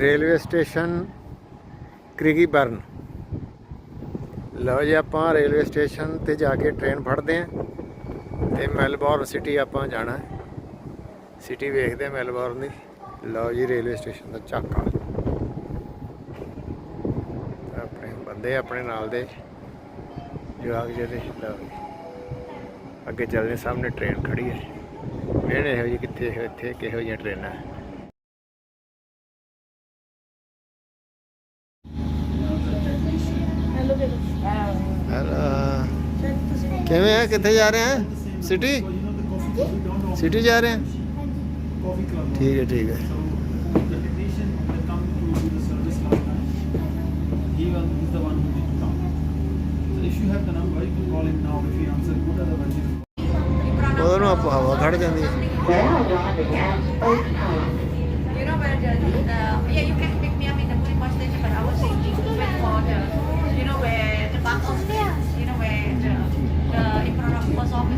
Railway station ਕ੍ਰਿਗੀਬਰਨ ਲਓ ਜੀ ਆਪਾਂ ਰੇਲਵੇ ਸਟੇਸ਼ਨ ਤੇ ਜਾ ਕੇ ਟ੍ਰੇਨ ਫੜਦੇ ਆਂ ਤੇ ਮੈਲਬੌਰਨ ਸਿਟੀ ਆਪਾਂ ਜਾਣਾ। ਹੈ ਸਿਟੀ ਵੇਖਦੇ ਆਂ ਮੈਲਬੌਰਨ ਦੀ। ਲਓ ਜੀ ਰੇਲਵੇ ਸਟੇਸ਼ਨ ਦਾ ਝਾਕਾ ਆਪਣੇ ਬੰਦੇ ਆਪਣੇ ਨਾਲ ਦੇ। ਜਵਾਕ ਜਿਹੜੇ, ਲਓ ਜੀ। ਅੱਗੇ ਚੱਲਦੇ ਸਾਹਮਣੇ ਟ੍ਰੇਨ ਖੜੀ ਹੈ। ਵੇਣੇ ਇਹੋ ਜੀ ਕਿੱਥੇ ਇਹੋ ਇੱਥੇ ਕਿਹੋ ਜਿਹੀਆਂ ਟ੍ਰੇਨਾਂ? ਕਿੱਥੇ ਜਾ ਰਹੇ ਹੈ ਸਿਟੀ ਸਿਟੀ ਜਾ ਰਹੇ ਹੈ coffee club. ਠੀਕ ਹੈ ਠੀਕ ਹੈ So the technician that come to do the service last time, he was is the one who need to come. So if you have the number, you can call him now. If he answer good, otherwise you ਉਹਦੋਂ ਨੂੰ ਆਪਾਂ ਹਵਾ ਖੜ ਜਾਂਦੀ ਹੈ You know where the, uh, yeah, you can pick me up in the Pune bus station, but I was thinking to wait for the, you know, where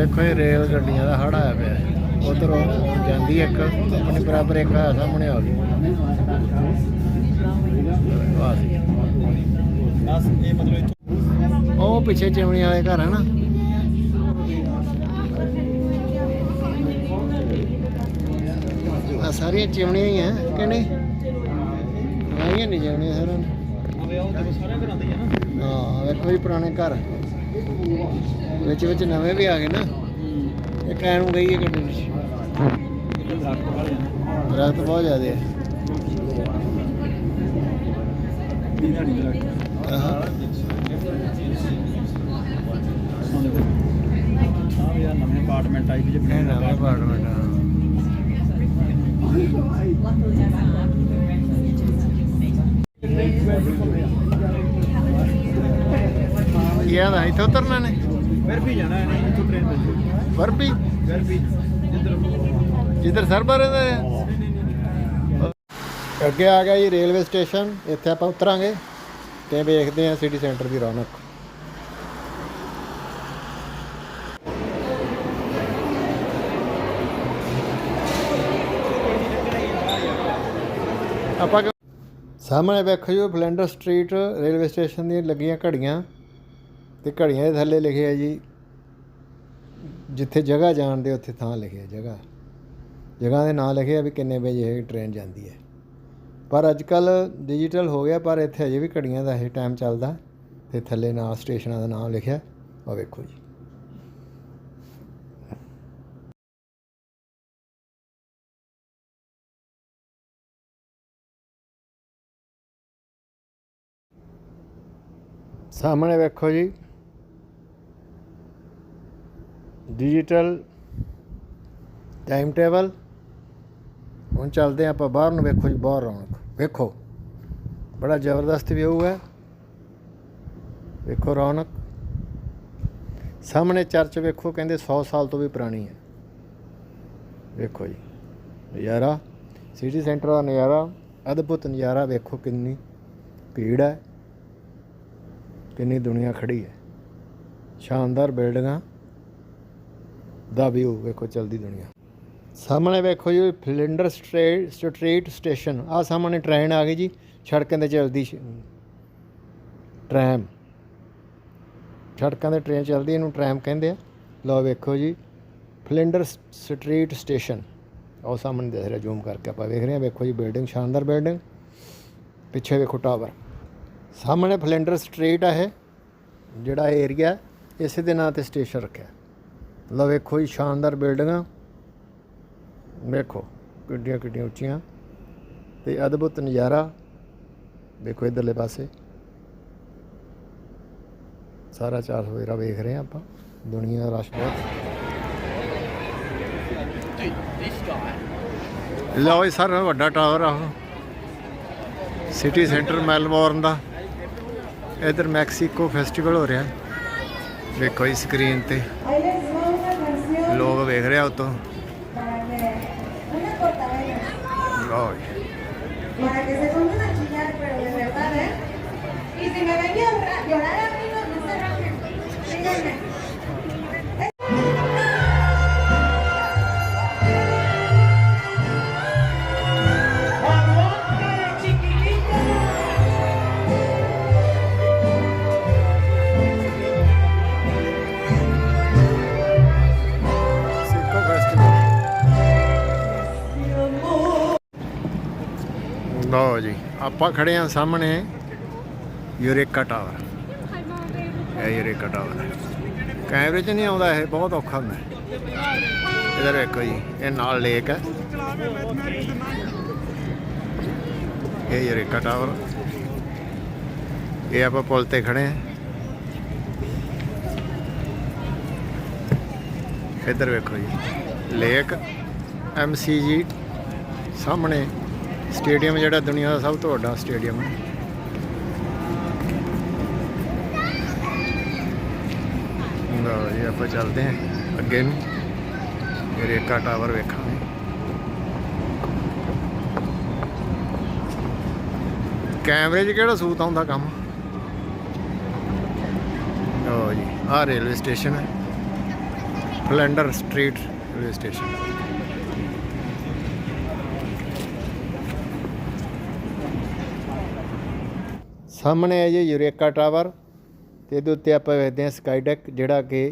ਵੇਖੋ ਇਹ rail ਗੱਡੀਆਂ ਦਾ ਹੜ ਆਇਆ ਪਿਆ ਉਧਰ ਜਾਂਦੀ ਇੱਕ ਆਪਣੀ ਬਰਾਬਰ ਇੱਕ ਆ ਸਾਹਮਣੇ ਆ ਗਈ। ਇਹ ਮਤਲਬ ਉਹ ਪਿੱਛੇ ਚਿਮਣੀ ਵਾਲੇ ਘਰ ਹੈ ਨਾ। ਆ ਸਾਰੀਆਂ ਚਿਮਣੀਆਂ ਹੀ ਆ ਕਿ ਨਹੀਂ? ਆਈਆਂ ਨਹੀਂ ਚਿਮਣੀਆਂ ਸਾਰਿਆਂ ਨਾ। ਹਾਂ ਵੇਖੋ ਜੀ ਪੁਰਾਣੇ ਘਰ। ਵਿੱਚ ਵਿੱਚ ਨਵੇਂ ਵੀ ਆ ਗਏ ਨਾ। ਇਹ ਕਹਿਣ ਨੂੰ ਗਈ ਹੈ ਗੱਡੀ ਵਿੱਚ। ਇਹ ਦਰਖਤ ਬਹੁਤ ਜ਼ਿਆਦੇ ਹੈ ਆਹ। ਦੇਖੋ ਨਵੇਂ ਅਪਾਰਟਮੈਂਟ ਟਾਈਪ ਜਿਹੇ ਇਹ ਨਵੇਂ ਅਪਾਰਟਮੈਂਟ ਆ। ਆਦਾ ਇੱਥੇ ਉਤਰਨਾ ਨੇ ਵੀ ਜਾਣਾ ਹੈ ਇੱਥੋਂ ਟ੍ਰੇਨ ਤੇ। ਬਰਫੀ? ਵੀ ਜਿੱਧਰ ਜਿੱਧਰ ਸਰਬਾ ਰਹਿੰਦਾ ਹੈ ਅੱਗੇ ਆ ਗਿਆ ਜੀ ਰੇਲਵੇ ਸਟੇਸ਼ਨ ਇੱਥੇ ਆਪਾਂ ਉਤਰਾਂਗੇ ਤੇ ਵੇਖਦੇ ਹਾਂ ਸਿਟੀ ਸੈਂਟਰ ਦੀ ਰੌਣਕ। ਆਪਾਂ ਸਾਹਮਣੇ ਵੇਖੋ ਜੀ ਬਲੈਂਡਰ ਸਟਰੀਟ ਰੇਲਵੇ ਸਟੇਸ਼ਨ ਦੀਆਂ ਲੱਗੀਆਂ ਘੜੀਆਂ। ਤੇ ਘੜੀਆਂ ਦੇ ਥੱਲੇ ਲਿਖਿਆ ਜੀ, ਜਿੱਥੇ ਜਗ੍ਹਾ ਜਾਣਦੇ ਉੱਥੇ ਥਾਂ ਲਿਖਿਆ, ਜਗ੍ਹਾ। ਜਗ੍ਹਾ ਦੇ ਨਾਂ ਲਿਖਿਆ ਵੀ ਕਿੰਨੇ ਵਜੇ ਇਹ ਟ੍ਰੇਨ ਜਾਂਦੀ ਹੈ। ਪਰ ਅੱਜ ਕੱਲ ਡਿਜੀਟਲ ਹੋ ਗਿਆ, ਪਰ ਇੱਥੇ ਅਜੇ ਵੀ ਘੜੀਆਂ ਦਾ ਇਹ ਟਾਈਮ ਚੱਲਦਾ। ਤੇ ਥੱਲੇ ਨਾਂ ਸਟੇਸ਼ਨਾਂ ਦਾ ਨਾਮ ਲਿਖਿਆ ਉਹ ਵੇਖੋ ਜੀ। ਸਾਹਮਣੇ ਵੇਖੋ ਜੀ ਡਿਜੀਟਲ ਟਾਈਮ ਟੇਬਲ ਹੁਣ ਚੱਲਦੇ ਹਾਂ ਆਪਾਂ ਬਾਹਰ ਨੂੰ, ਵੇਖੋ ਜੀ, ਬਾਹਰ ਰੌਣਕ ਵੇਖੋ, ਬੜਾ ਜ਼ਬਰਦਸਤ ਵਿਊ ਹੈ। ਵੇਖੋ ਰੌਣਕ। ਸਾਹਮਣੇ ਚਰਚ ਵੇਖੋ, ਕਹਿੰਦੇ 100 ਸਾਲ ਤੋਂ ਵੀ ਪੁਰਾਣੀ ਹੈ। ਵੇਖੋ ਜੀ, ਨਜ਼ਾਰਾ। ਸਿਟੀ ਸੈਂਟਰ ਦਾ ਨਜ਼ਾਰਾ, ਅਦਭੁਤ ਨਜ਼ਾਰਾ, ਵੇਖੋ ਕਿੰਨੀ ਭੀੜ ਹੈ। ਕਿੰਨੀ ਦੁਨੀਆ ਖੜੀ ਹੈ। ਸ਼ਾਨਦਾਰ ਬਿਲਡਿੰਗਾਂ ਦਾ ਵਿਊ ਵੇਖੋ ਚਲਦੀ ਦੁਨੀਆ। ਸਾਹਮਣੇ ਵੇਖੋ ਜੀ ਫਲਿੰਡਰ ਸਟ੍ਰੀਟ ਸਟਰੀਟ ਸਟੇਸ਼ਨ ਆ ਸਾਹਮਣੇ ਟ੍ਰੇਨ ਆ ਗਈ ਜੀ, ਸੜਕਾਂ ਤੇ ਚੱਲਦੀ ਸ਼- ਟ੍ਰੈਮ ਸੜਕਾਂ ਤੇ ਟ੍ਰੇਨ ਚੱਲਦੀ, ਇਹਨੂੰ ਟ੍ਰੈਮ ਕਹਿੰਦੇ ਆ। ਲਓ ਵੇਖੋ ਜੀ ਫਲਿੰਡਰ ਸ- ਸਟਰੀਟ ਸਟੇਸ਼ਨ ਉਹ ਸਾਹਮਣੇ ਦਿਖ ਰਿਹਾ ਜ਼ੂਮ ਕਰਕੇ ਆਪਾਂ ਵੇਖ ਰਹੇ ਹਾਂ। ਵੇਖੋ ਜੀ ਬਿਲਡਿੰਗ ਸ਼ਾਨਦਾਰ ਬਿਲਡਿੰਗ ਪਿੱਛੇ ਵੇਖੋ ਟਾਵਰ ਸਾਹਮਣੇ ਫਲਿੰਡਰ ਸਟਰੀਟ ਆ ਇਹ, ਜਿਹੜਾ ਏਰੀਆ ਇਸੇ ਦੇ ਨਾਂ ਤੇ ਸਟੇਸ਼ਨ ਰੱਖਿਆ। ਲਓ ਵੇਖੋ ਜੀ, ਸ਼ਾਨਦਾਰ ਬਿਲਡਿੰਗਾਂ। ਵੇਖੋ, ਕਿੱਡੀਆਂ ਕਿੱਡੀਆਂ ਉੱਚੀਆਂ। ਤੇ ਅਦਭੁਤ ਨਜ਼ਾਰਾ। ਵੇਖੋ ਇਧਰਲੇ ਪਾਸੇ। ਸਾਰਾ ਚਾਰ ਸਵੇਰਾ ਵੇਖ ਰਹੇ ਹਾਂ ਆਪਾਂ। ਦੁਨੀਆ ਦਾ ਰਸ਼ ਬਹੁਤ। ਲਓ ਜੀ, ਸਰ ਵੱਡਾ ਟਾਵਰ ਆ ਉਹ ਸਿਟੀ ਸੈਂਟਰ ਮੈਲਬੌਰਨ ਦਾ। ਇਧਰ ਮੈਕਸੀਕੋ ਫੈਸਟੀਵਲ ਹੋ ਰਿਹਾ। ਵੇਖੋ ਜੀ ਸਕਰੀਨ ਤੇ। logo de Greauto. Para que una cortadera. Para que se pongan a chillar, pero de verdad, ¿eh? Y si me ven llorar, llorar a mí, no se rajen. Síganme. ਆਪਾਂ ਖੜੇ ਆ ਸਾਹਮਣੇ, Eureka tower. ਇਹ Eureka tower ਕੈਮਰੇ 'ਚ ਨਹੀਂ ਆਉਂਦਾ ਇਹ, ਬਹੁਤ ਔਖਾ ਹੁੰਦਾ ਇਧਰ ਵੇਖੋ ਜੀ, ਇਹ ਨਾਲ ਲੇਕ ਹੈ। ਇਹ ਯੂਰੇਕਾ ਟਾਵਰ। ਇਹ ਆਪਾਂ ਪੁਲ ਤੇ ਖੜੇ ਆ। ਇੱਧਰ ਵੇਖੋ ਜੀ ਲੇਕ ਐਮਸੀਜੀ ਸਾਹਮਣੇ। ਸਟੇਡੀਅਮ ਜਿਹੜਾ ਦੁਨੀਆ ਦਾ ਸਭ ਤੋਂ ਵੱਡਾ ਸਟੇਡੀਅਮ ਹੈ। ਲਓ ਜੀ, ਆਪਾਂ ਚੱਲਦੇ ਹਾਂ ਅੱਗੇ ਨੂੰ। ਰੇਕਾ ਟਾਵਰ ਵੇਖਾਂਗੇ। ਕੈਮਰੇ 'ਚ ਕਿਹੜਾ ਸੂਤ ਆਉਂਦਾ ਕੰਮ? ਲਓ ਜੀ, ਆਹ ਰੇਲਵੇ ਸਟੇਸ਼ਨ ਹੈ। Flinders street railway station. ਸਾਹਮਣੇ ਹੈ ਜੀ ਯੂਰੇਕਾ ਟਾਵਰ ਤੇ ਇਹਦੇ ਉੱਤੇ ਆਪਾਂ ਵੇਖਦੇ ਹਾਂ ਸਕਾਈ ਡੈਕ ਜਿਹੜਾ ਕਿ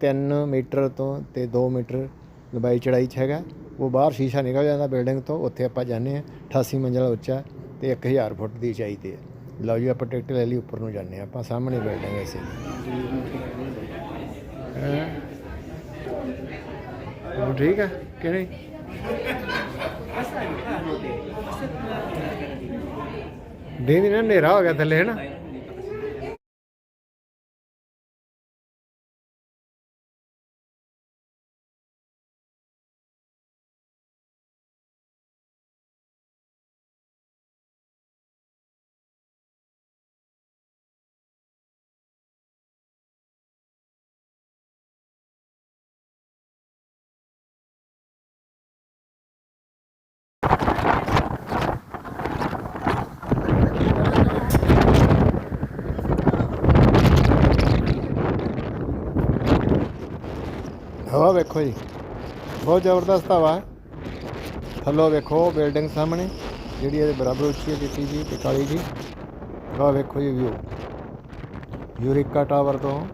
3 ਮੀਟਰ ਤੋਂ ਤੇ 2 ਮੀਟਰ ਲੰਬਾਈ ਚੜਾਈ 'ਚ ਹੈਗਾ। ਉਹ ਬਾਹਰ ਸ਼ੀਸ਼ਾ ਨਿਕਲ ਜਾਂਦਾ ਬਿਲਡਿੰਗ ਤੋਂ, ਉੱਥੇ ਆਪਾਂ ਜਾਂਦੇ ਹਾਂ 88 ਮੰਜ਼ਲਾ ਉੱਚਾ ਤੇ 1000 ਫੁੱਟ ਦੀ ਉਚਾਈ ਤੇ। ਹੈ ਲਓ ਜੀ, ਆਪਾਂ ਟਿਕਟ ਲੈ ਲਈ, ਉੱਪਰ ਨੂੰ ਜਾਂਦੇ ਹਾਂ ਆਪਾਂ, ਸਾਹਮਣੇ ਬਿਲਡਿੰਗ ਹੈ ਇਸੇ ਉਹ ਠੀਕ ਹੈ ਕਿ ਨਹੀਂ? ਦਿਨ ਨਾ ਹਨੇਰਾ ਹੋ ਗਿਆ ਥੱਲੇ ਹੈ ਨਾ ਹਵਾ ਵੇਖੋ ਜੀ। ਬਹੁਤ ਜ਼ਬਰਦਸਤ ਹਵਾ ਹੈ। ਥੱਲੋਂ ਵੇਖੋ ਬਿਲਡਿੰਗ ਸਾਹਮਣੇ, ਜਿਹੜੀ ਇਹਦੇ ਬਰਾਬਰ ਉੱਚੀ ਹੈ ਦਿੱਤੀ ਜੀ ਤੇ ਕਾਲੀ ਜੀ। ਹਵਾ ਵੇਖੋ ਜੀ ਵਿਊ। ਯੂਰਿਕਾ ਟਾਵਰ ਤੋਂ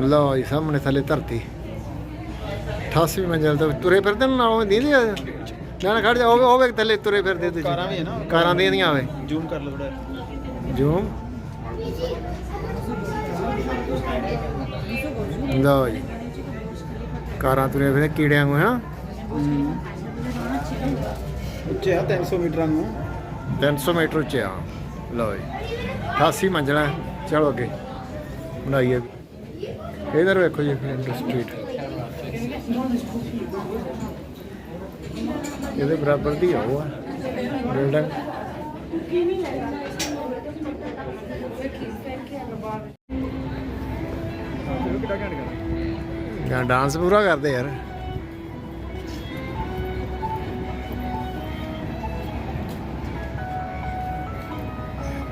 ਲਓ ਜੀ ਸਾਹਮਣੇ ਥੱਲੇ ਧਰਤੀ। 88 ਮੰਜ਼ਲ ਤੋਂ ਤੁਰੇ ਫਿਰਦੇ ਨੇ ਨਾਲੋਂ ਦੀਦੀ ਨਾ ਨਾ ਖੜ ਜਾ ਉਹ ਵੇਖ ਥੱਲੇ ਤੁਰੇ ਫਿਰਦੇ ਤੇ ਕਾਰਾਂ ਵੀ ਹੈ ਨਾ? ਕਾਰਾਂ ਦੀਆਂ ਦੀਆਂ ਆਵੇ ਜ਼ੂਮ ਕਰ ਲਓ ਥੋੜਾ ਜੂਮ। ਲਓ ਜੀ। ਕਾਰਾਂ ਤੁਰੇ ਫਿਰਦੇ ਕੀੜਿਆਂ ਨੂੰ ਹੈ ਉੱਚੇ ਆ 300 ਮੀਟਰਾਂ ਨੂੰ। 300 ਮੀਟਰ ਉੱਚੇ ਆ। ਲਓ ਜੀ। 88 ਮੰਜ਼ਲਾ ਚਲੋ ਅੱਗੇ। ਬਣਾਈਏ। ਇਧਰ ਵੇਖੋ ਜੀ ਫਲੈਂਡਰ ਸਟਰੀਟ ਇਹਦੇ ਬਰਾਬਰ ਦੀ ਆ ਉਹ ਆ ਬਿਲਡਿੰਗ ਜਾਂ ਡਾਂਸ ਪੂਰਾ ਕਰਦੇ ਯਾਰ।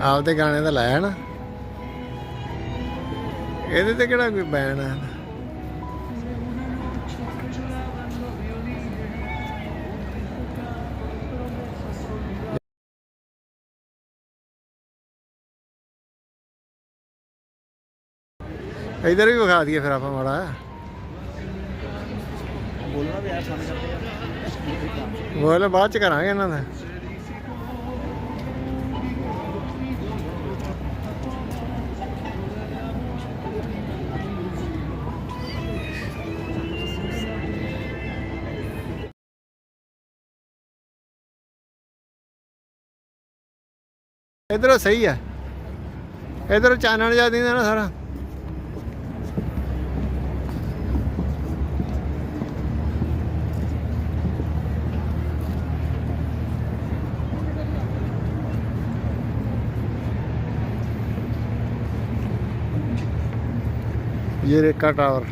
ਆਪਦੇ ਗਾਣੇ ਤਾਂ ਲਾਇਆ ਨਾ। ਇਹਦੇ ਤੇ ਕਿਹੜਾ ਕੋਈ ਬੈਨ ਆ? ਇਧਰ ਵੀ ਵਿਖਾ ਦਈਏ ਫਿਰ ਆਪਾਂ ਮਾੜਾ ਬੋਲਣਾ ਵੀ ਯਾਰ ਸਾਨੂੰ ਕਰਦੇ ਬੋਲ ਬਾਅਦ ਚ ਕਰਾਂਗੇ ਇਹਨਾਂ ਦਾ। ਇਧਰੋਂ ਸਹੀ ਹੈ ਇਧਰੋਂ ਚਾਨਣ ਜਿਹਾ ਦਿੰਦਾ ਨਾ ਸਾਰਾ ये रेखा टावर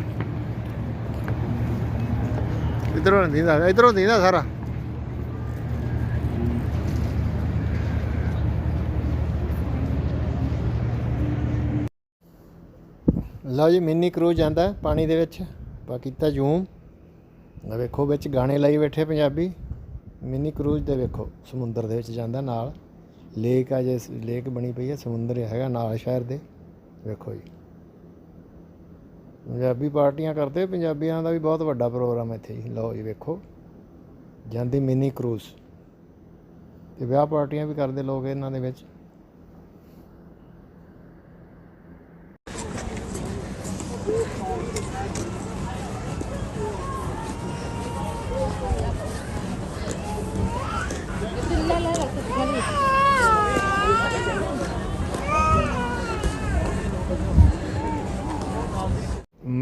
इधरों नहीं दिंदा इधरों दिंदा सारा ਲਓ ਜੀ, ਮਿੰਨੀ ਕਰੂਜ਼ ਜਾਂਦਾ ਪਾਣੀ ਦੇ ਵਿੱਚ। ਪਾ ਕੀਤਾ ਜ਼ੂਮ। ਆ ਵੇਖੋ, ਵਿੱਚ ਗਾਣੇ ਲਾਈ ਬੈਠੇ ਪੰਜਾਬੀ। ਮਿੰਨੀ ਕਰੂਜ਼ ਦੇ ਵੇਖੋ, ਸਮੁੰਦਰ ਦੇ ਵਿੱਚ ਜਾਂਦਾ ਨਾਲ। ਲੇਕ ਆ ਜੇ, ਲੇਕ ਬਣੀ ਪਈ ਹੈ, ਸਮੁੰਦਰ ਹੈਗਾ ਨਾਲ ਸ਼ਹਿਰ ਦੇ। ਵੇਖੋ ਜੀ। ਪੰਜਾਬੀ ਪਾਰਟੀਆਂ ਕਰਦੇ ਪੰਜਾਬੀਆਂ ਦਾ ਵੀ ਬਹੁਤ ਵੱਡਾ ਪ੍ਰੋਗਰਾਮ ਇੱਥੇ ਜੀ। ਲਓ ਜੀ, ਵੇਖੋ। ਜਾਂਦੀ ਮਿੰਨੀ ਕਰੂਜ਼। ਤੇ ਵਿਆਹ ਪਾਰਟੀਆਂ ਵੀ ਕਰਦੇ ਲੋਕ ਇਹਨਾਂ ਦੇ ਵਿੱਚ।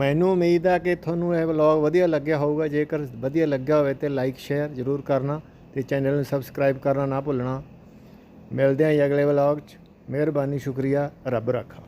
ਮੈਨੂੰ ਉਮੀਦ ਆ ਕਿ ਤੁਹਾਨੂੰ ਇਹ ਵਲੌਗ ਵਧੀਆ ਲੱਗਿਆ ਹੋਊਗਾ। ਜੇਕਰ ਵਧੀਆ ਲੱਗਿਆ ਹੋਵੇ ਤੇ ਲਾਈਕ ਸ਼ੇਅਰ ਜ਼ਰੂਰ ਕਰਨਾ ਤੇ ਚੈਨਲ ਨੂੰ ਸਬਸਕ੍ਰਾਈਬ ਕਰਨਾ ਨਾ ਭੁੱਲਣਾ। ਮਿਲਦੇ ਹਾਂ ਜੀ ਅਗਲੇ ਵਲੌਗ 'ਚ। ਮਿਹਰਬਾਨੀ, ਸ਼ੁਕਰੀਆ। ਰੱਬ ਰਾਖਾ।